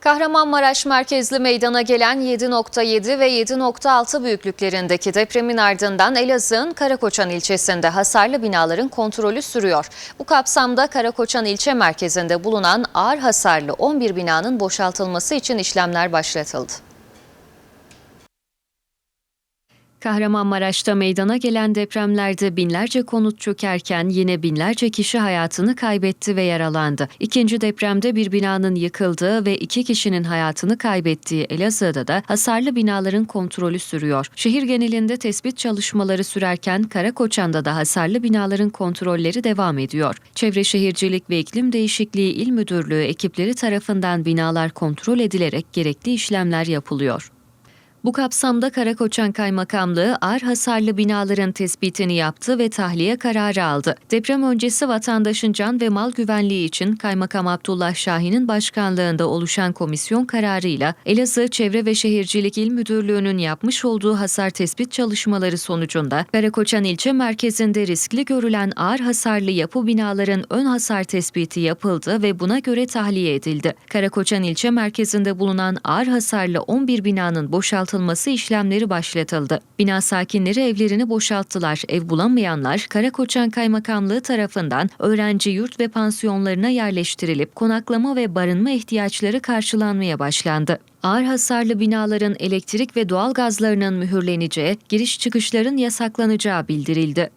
Kahramanmaraş merkezli meydana gelen 7.7 ve 7.6 büyüklüklerindeki depremin ardından Elazığ'ın Karakoçan ilçesinde hasarlı binaların kontrolü sürüyor. Bu kapsamda Karakoçan ilçe merkezinde bulunan ağır hasarlı 11 binanın boşaltılması için işlemler başlatıldı. Kahramanmaraş'ta meydana gelen depremlerde binlerce konut çökerken yine binlerce kişi hayatını kaybetti ve yaralandı. İkinci depremde bir binanın yıkıldığı ve iki kişinin hayatını kaybettiği Elazığ'da da hasarlı binaların kontrolü sürüyor. Şehir genelinde tespit çalışmaları sürerken Karakoçan'da da hasarlı binaların kontrolleri devam ediyor. Çevre Şehircilik ve İklim Değişikliği İl Müdürlüğü ekipleri tarafından binalar kontrol edilerek gerekli işlemler yapılıyor. Bu kapsamda Karakoçan Kaymakamlığı ağır hasarlı binaların tespitini yaptı ve tahliye kararı aldı. Deprem öncesi vatandaşın can ve mal güvenliği için Kaymakam Abdullah Şahin'in başkanlığında oluşan komisyon kararıyla Elazığ Çevre ve Şehircilik İl Müdürlüğü'nün yapmış olduğu hasar tespit çalışmaları sonucunda Karakoçan ilçe merkezinde riskli görülen ağır hasarlı yapı binaların ön hasar tespiti yapıldı ve buna göre tahliye edildi. Karakoçan ilçe merkezinde bulunan ağır hasarlı 11 binanın boşaltılması işlemleri başlatıldı. Bina sakinleri evlerini boşalttılar. Ev bulamayanlar Karakoçan Kaymakamlığı tarafından öğrenci yurt ve pansiyonlarına yerleştirilip konaklama ve barınma ihtiyaçları karşılanmaya başlandı. Ağır hasarlı binaların elektrik ve doğal gazlarının mühürleneceği, giriş çıkışların yasaklanacağı bildirildi.